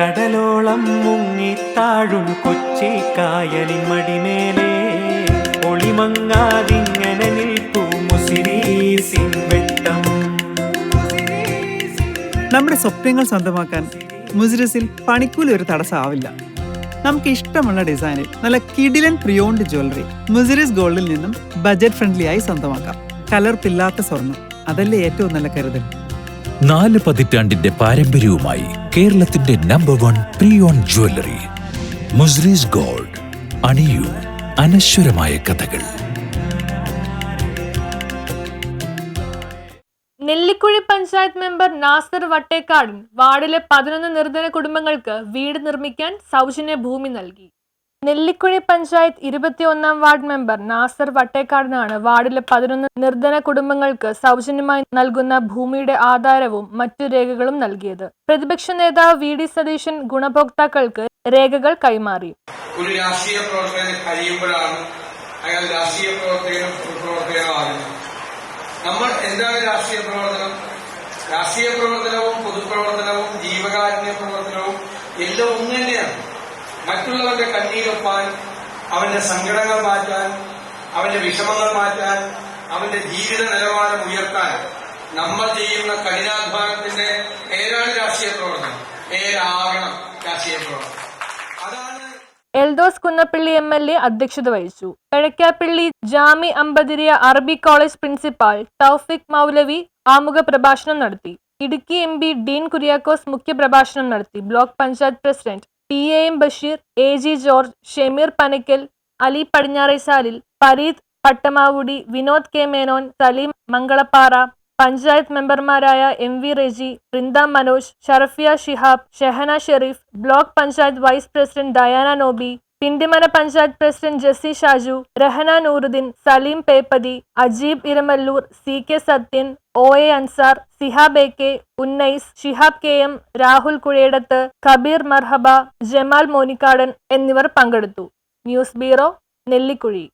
കടലോളം മുങ്ങിത്താഴും കൊച്ചി കായലിൻ മടിമേലെ. ഒളിമങ്ങാതിങ്ങനെ നിൽപ്പൂ മുസിരീസിൻ വെട്ടം. നമ്മുടെ സ്വപ്നങ്ങൾ സ്വന്തമാക്കാൻ മുസിരസിൽ പണിക്കൂലി ഒരു തടസ്സമാവില്ല. നമുക്ക് ഇഷ്ടമുള്ള ഡിസൈനിൽ നല്ല കിഡിലൻ പ്രിയോണ്ട് ജ്വല്ലറി മുസിരിസ് ഗോൾഡിൽ നിന്നും ബജറ്റ് ഫ്രണ്ട്ലി ആയി സ്വന്തമാക്കാം. കലർപ്പില്ലാത്ത സ്വർണം അതല്ലേ ഏറ്റവും നല്ല കരുതൽ? നാല് പതിറ്റാണ്ടിന്റെ പാരമ്പര്യവുമായി കേരളത്തിന്റെ number one pre on jewellery Muziris gold അണിയൂ അനശ്വരമായ കഥകൾ. നെല്ലിക്കുഴി പഞ്ചായത്ത് മെമ്പർ നാസർ വട്ടേക്കാടൻ വാർഡിലെ പതിനൊന്ന് നിർധന കുടുംബങ്ങൾക്ക് വീട് നിർമ്മിക്കാൻ സൗജന്യ ഭൂമി നൽകി. നെല്ലിക്കുഴി പഞ്ചായത്ത് ഇരുപത്തിയൊന്നാം വാർഡ് മെമ്പർ നാസർ വട്ടേക്കാടനാണ് വാർഡിലെ പതിനൊന്ന് നിർധന കുടുംബങ്ങൾക്ക് സൗജന്യമായി നൽകുന്ന ഭൂമിയുടെ ആധാരവും മറ്റു രേഖകളും നൽകിയത്. പ്രതിപക്ഷ നേതാവ് വി ഡി സതീശൻ ഗുണഭോക്താക്കൾക്ക് രേഖകൾ കൈമാറി. ഒരു രാഷ്ട്രീയ പ്രവർത്തകന് കഴിയുമ്പോഴാണ് അയാൾ രാഷ്ട്രീയ പ്രവർത്തകനും നമ്മൾ എന്താണ് രാഷ്ട്രീയ പ്രവർത്തനം? രാഷ്ട്രീയ പ്രവർത്തനവും പൊതുപ്രവർത്തനവും ജീവകാരുണ്യ പ്രവർത്തനവും എല്ലാം ഒന്ന് തന്നെയാണ് മറ്റുള്ളവന്റെ കണ്ണീരൊപ്പാൻ അവന്റെ സങ്കടങ്ങൾ മാറ്റാൻ അവന്റെ വിഷമങ്ങൾ മാറ്റാൻ അവന്റെ ജീവിത നിലവാരം ഉയർത്താൻ നമ്മൾ ചെയ്യുന്ന കഠിനാധ്വാനത്തിന്റെ ഏതാണ് രാഷ്ട്രീയ പ്രവർത്തനം? ഏതാകണം രാഷ്ട്രീയ പ്രവർത്തനം? അതാണ് Eldhose Kunnappilly M L A അധ്യക്ഷത വഹിച്ചു. കിഴക്കാപ്പള്ളി ജാമി അമ്പതിരിയ അറബി കോളേജ് പ്രിൻസിപ്പാൾ തൗഫിക് മൗലവി ആമുഖ പ്രഭാഷണം നടത്തി. ഇടുക്കി എം ഡീൻ കുര്യാക്കോസ് മുഖ്യ പ്രഭാഷണം നടത്തി. Block panchayat president P A M Basheer A G George Shemeer Panakkal Ali പടിഞ്ഞാറേസാലിൽ Fareed Pattamavudi Vinod K Menon Saleem Mangalappara panchayat മെമ്പർമാരായ M V Reji Vrinda Manoj Sharafiya Shihab Shehana Sherif block panchayat vice president Diana Nobi Pindimana panchayat president Jessy Shaju Rahana Nooruddeen Saleem Peppathi Ajeeb Iramallur C K Sathyan O A Ansar Sihab A K Unnais Shihab K M Rahul Kuzhayadath Kabeer Marhaba Jamal Monikkadan എന്നിവർ പങ്കെടുത്തു. News bureau Nellikuzhi.